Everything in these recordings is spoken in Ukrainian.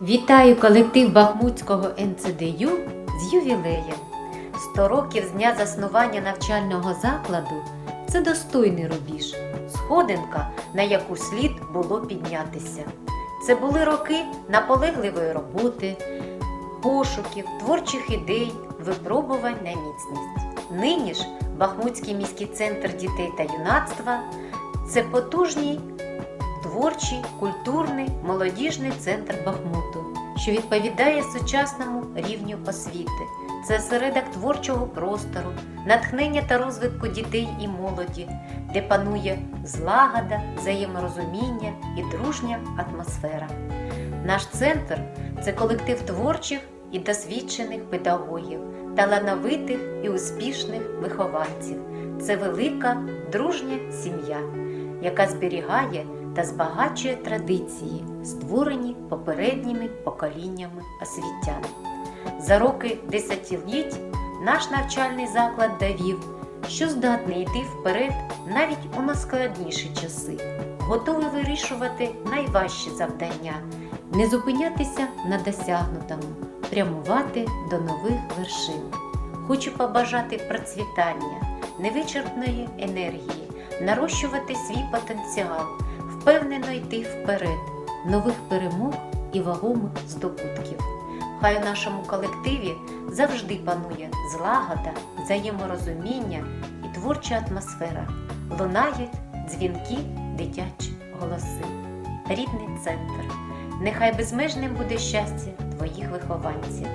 Вітаю колектив Бахмутського НЦДЮ з ювілеєм. 100 років з дня заснування навчального закладу це достойний рубіж, сходинка, на яку слід було піднятися. Це були роки наполегливої роботи, пошуків, творчих ідей, випробувань на міцність. Нині ж Бахмутський міський центр дітей та юнацтва це потужний творчий, культурний, молодіжний центр Бахмуту, що відповідає сучасному рівню освіти. Це осередок творчого простору, натхнення та розвитку дітей і молоді, де панує злагода, взаєморозуміння і дружня атмосфера. Наш центр це колектив творчих і досвідчених педагогів, талановитих і успішних вихованців. Це велика дружня сім'я, яка зберігає та збагачує традиції, створені попередніми поколіннями освітян. За роки десятиліть наш навчальний заклад довів, що здатний йти вперед навіть у найскладніші часи, готовий вирішувати найважчі завдання, не зупинятися на досягнутому, прямувати до нових вершин. Хочу побажати процвітання, невичерпної енергії, нарощувати свій потенціал, впевнено йти вперед, нових перемог і вагомих здобутків. Хай у нашому колективі завжди панує злагода, взаєморозуміння і творча атмосфера. Лунають дзвінки, дитячі голоси. Рідний центр. Нехай безмежним буде щастя твоїх вихованців.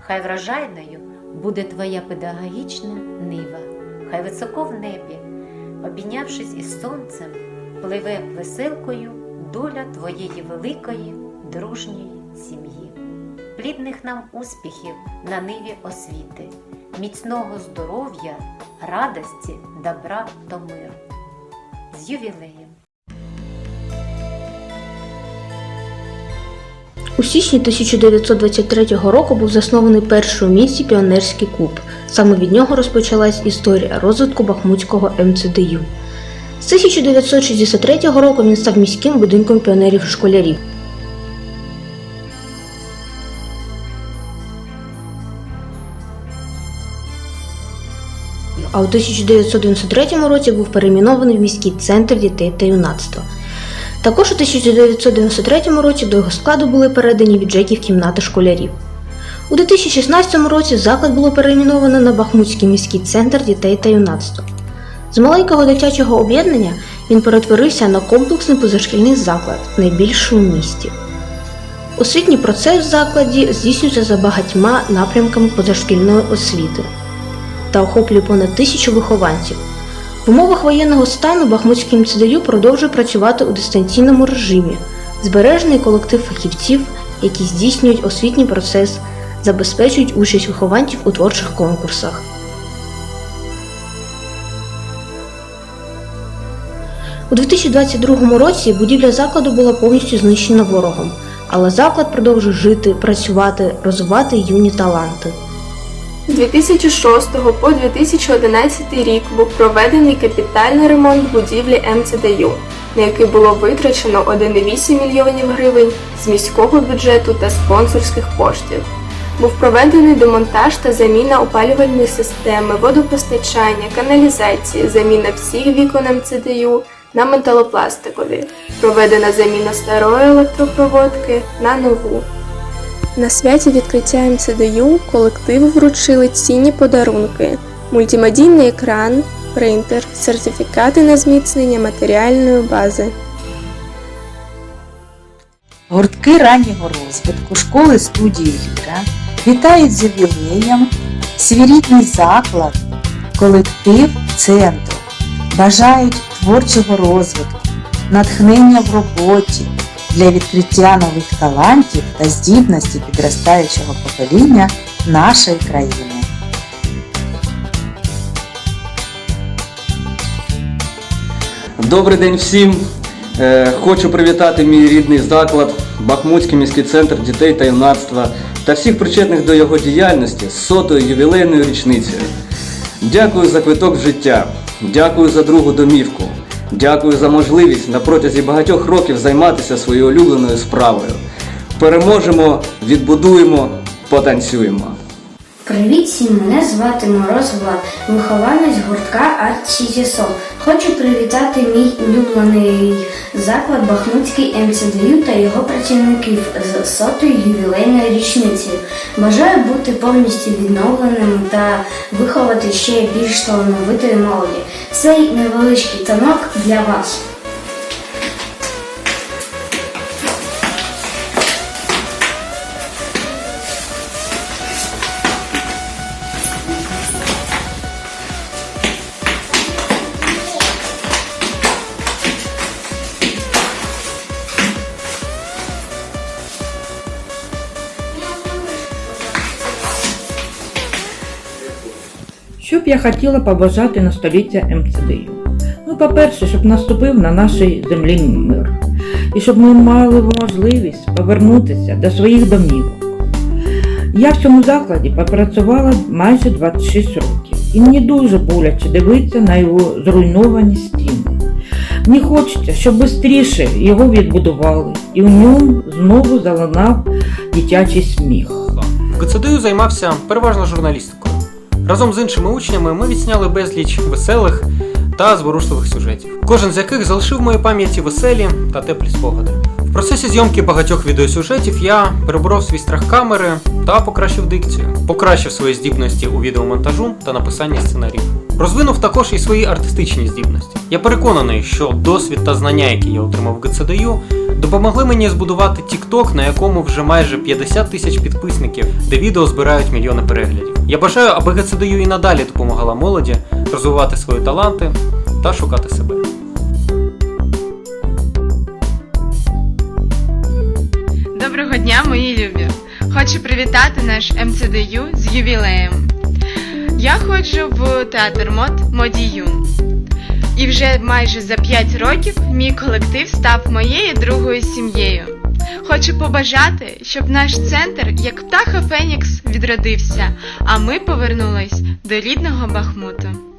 Хай вражайною буде твоя педагогічна нива. Хай високо в небі, обійнявшись із сонцем, пливе веселкою доля твоєї великої дружньої сім'ї. Плідних нам успіхів на ниві освіти, міцного здоров'я, радості, добра та миру. З ювілеєм! У січні 1923 року був заснований перший у місті піонерський клуб. Саме від нього розпочалась історія розвитку Бахмутського МЦДЮ. З 1963 року він став міським будинком піонерів школярів. А у 1993 році був перейменований в міський центр дітей та юнацтва. Також у 1993 році до його складу були передані ЖЕКів кімнати школярів. У 2016 році заклад було перейменовано на Бахмутський міський центр дітей та юнацтва. З маленького дитячого об'єднання він перетворився на комплексний позашкільний заклад, найбільший у місті. Освітній процес в закладі здійснюється за багатьма напрямками позашкільної освіти та охоплює понад тисячу вихованців. В умовах воєнного стану Бахмутський МЦДЮ продовжує працювати у дистанційному режимі, збережений колектив фахівців, які здійснюють освітній процес, забезпечують участь вихованців у творчих конкурсах. У 2022 році будівля закладу була повністю знищена ворогом, але заклад продовжує жити, працювати, розвивати юні таланти. З 2006 по 2011 рік був проведений капітальний ремонт будівлі МЦДЮ, на який було витрачено 1,8 мільйонів гривень з міського бюджету та спонсорських коштів. Був проведений демонтаж та заміна опалювальної системи, водопостачання, каналізації, заміна всіх вікон МЦДЮ на металопластикові, проведена заміна старої електропроводки на нову. На святі відкриття МЦДЮ колективу вручили цінні подарунки: мультимедійний екран, принтер, сертифікати на зміцнення матеріальної бази. Гуртки раннього розвитку школи студії Ліра вітають з ювілеєм свій рідний заклад, колектив центру, бажають творчого розвитку, натхнення в роботі для відкриття нових талантів та здібності підростаючого покоління нашої країни. Добрий день всім! Е, Хочу привітати мій рідний заклад, Бахмутський міський центр дітей та юнацтва та всіх причетних до його діяльності з сотою ювілейною річницею. Дякую за квиток в життя. Дякую за другу домівку. Дякую за можливість на протязі багатьох років займатися своєю улюбленою справою. Переможемо, відбудуємо, потанцюємо. Привіт всім, мене звати Мороз Влад, вихованець гуртка Арт Сіті Хочу привітати мій улюблений заклад Бахмутський МЦДЮ та його працівників з сотою ювілейною річницею. Бажаю бути повністю відновленим та виховати ще більш талановитої молоді. Цей невеличкий танок для вас. Що б я хотіла побажати на століття МЦДЮ? Ну, по-перше, щоб наступив на нашій землі мир. І щоб ми мали можливість повернутися до своїх домівок. Я в цьому закладі попрацювала майже 26 років, і мені дуже боляче дивитися на його зруйновані стіни. Мені хочеться, щоб швидше його відбудували, і в ньому знову залунав дитячий сміх. ГЦДУ займався переважно журналістикою. Разом з іншими учнями ми відсняли безліч веселих та зворушливих сюжетів, кожен з яких залишив в моїй пам'яті веселі та теплі спогади. В процесі зйомки багатьох відеосюжетів я переборов свій страх камери та покращив дикцію, покращив свої здібності у відеомонтажу та написанні сценаріїв. Розвинув також і свої артистичні здібності. Я переконаний, що досвід та знання, які я отримав в ГЦДЮ, допомогли мені збудувати TikTok, на якому вже майже 50 тисяч підписників, де відео збирають мільйони переглядів. Я бажаю, аби ГЦДЮ і надалі допомагала молоді розвивати свої таланти та шукати себе. Доброго дня, мої любі! Хочу привітати наш МЦДЮ з ювілеєм. Я ходжу в театр мод Модіюн. І вже майже за 5 років мій колектив став моєю другою сім'єю. Хочу побажати, щоб наш центр, як птаха Фенікс, відродився, а ми повернулись до рідного Бахмуту.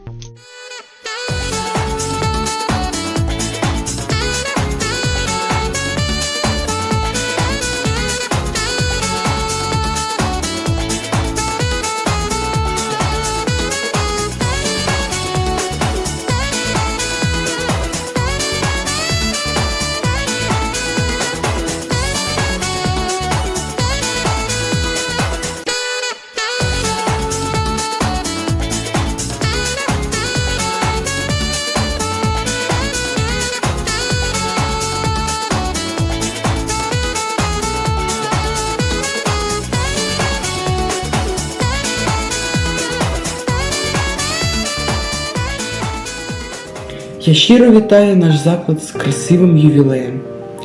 Я щиро вітаю наш заклад з красивим ювілеєм.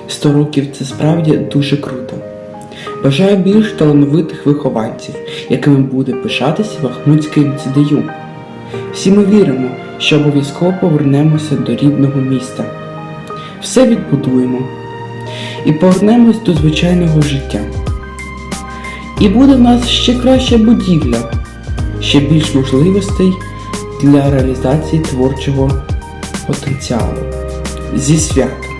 100 років це справді дуже круто. Бажаю більш талановитих вихованців, якими буде пишатися Бахмутський МЦДЮ. Всі ми віримо, що обов'язково повернемося до рідного міста. Все відбудуємо і повернемось до звичайного життя. І буде в нас ще краща будівля, ще більш можливостей для реалізації творчого потенціалу. Зі святом!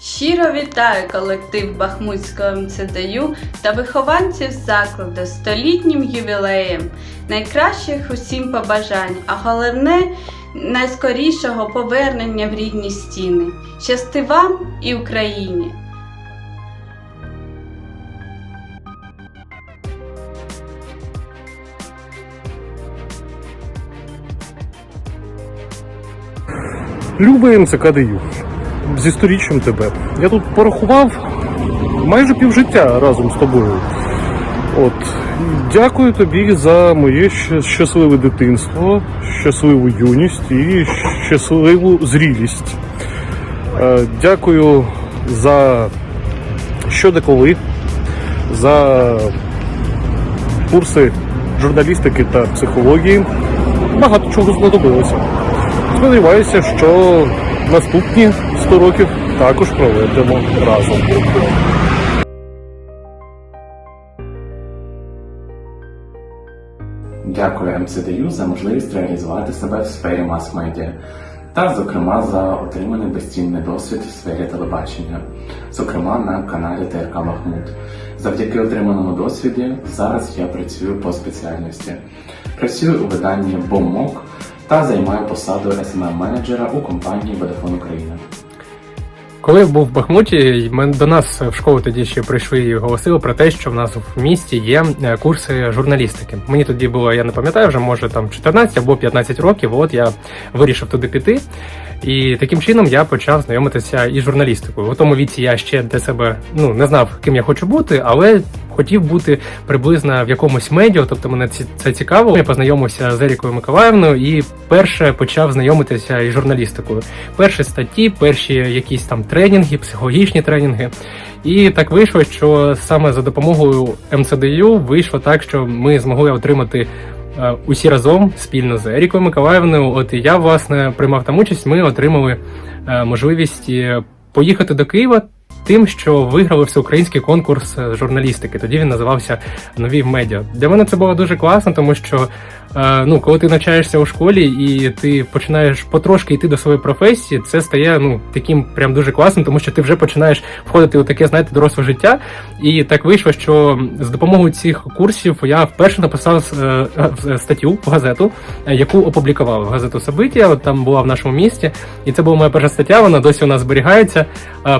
Щиро вітаю колектив Бахмутського МЦДЮ та вихованців закладу столітнім ювілеєм. Найкращих усім побажань, а головне найскорішого повернення в рідні стіни. Щасти вам і Україні! Любий МЦКДЮ, зі сторіччям тебе. Я тут порахував майже півжиття разом з тобою. От. Дякую тобі за моє щасливе дитинство, щасливу юність і щасливу зрілість. Е, Дякую за що де коли, за курси журналістики та психології. Багато чого знадобилося. Сподіваюся, що наступні 100 років також проведемо разом. Дякую ем МЦДЮ за можливість реалізувати себе в сфері мас-медіа та, зокрема, за отриманий безцінний досвід в сфері телебачення, зокрема на каналі ТРК Махмут. Завдяки отриманому досвіді зараз я працюю по спеціальності. Працюю у виданні «Бомок» та займаю посаду СММ-менеджера у компанії Vodafone Україна. Коли я був в Бахмуті, до нас в школу тоді ще прийшли і оголосили про те, що в нас в місті є е, курси журналістики. Мені тоді було, я не пам'ятаю, вже може там 14 або 15 років. От я вирішив туди піти. І таким чином я почав знайомитися із журналістикою. У тому віці я ще для себе ну не знав, ким я хочу бути, але хотів бути приблизно в якомусь медіа, тобто мене це цікаво. Я познайомився з Ерікою Миколаївною і перше почав знайомитися із журналістикою. Перші статті, перші якісь там тренінги, психологічні тренінги. І так вийшло, що саме за допомогою МЦДЮ вийшло так, що ми змогли отримати е, усі разом спільно з Ерікою Миколаївною. От і я власне приймав там участь. Ми отримали е, можливість е, поїхати до Києва. Тим, що виграли всеукраїнський конкурс е, журналістики, тоді він називався Нові медіа. Для мене це було дуже класно, тому що ну, коли ти навчаєшся у школі і ти починаєш потрошки йти до своєї професії, це стає ну таким прям дуже класним, тому що ти вже починаєш входити у таке, знаєте, доросле життя. І так вийшло, що з допомогою цих курсів я вперше написав е, е, статтю в газету, е, яку опублікували в газету Собиття. Там була в нашому місті, і це була моя перша стаття. Вона досі у нас зберігається.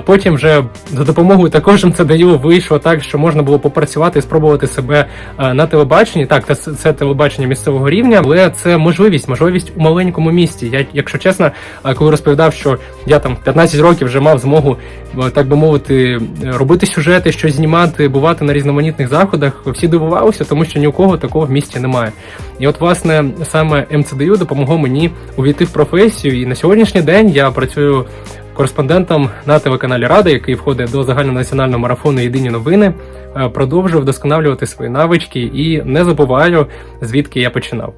Потім вже за допомогою також МЦДЮ вийшло так, що можна було попрацювати і спробувати себе на телебаченні. Так, це телебачення місцевого рівня, але це можливість, можливість у маленькому місті. Я, якщо чесно, коли розповідав, що я там 15 років вже мав змогу, так би мовити, е, робити сюжети, щось знімати, бувати на різноманітних заходах, всі дивувалися, тому що ні у кого такого в місті немає. І от, власне, саме МЦДЮ допомогло мені увійти в професію. І на сьогоднішній день я працюю кореспондентом на телеканалі Рада, який входить до загальнонаціонального марафону Єдині новини, е, продовжую вдосконалювати свої навички і не забуваю, звідки я починав.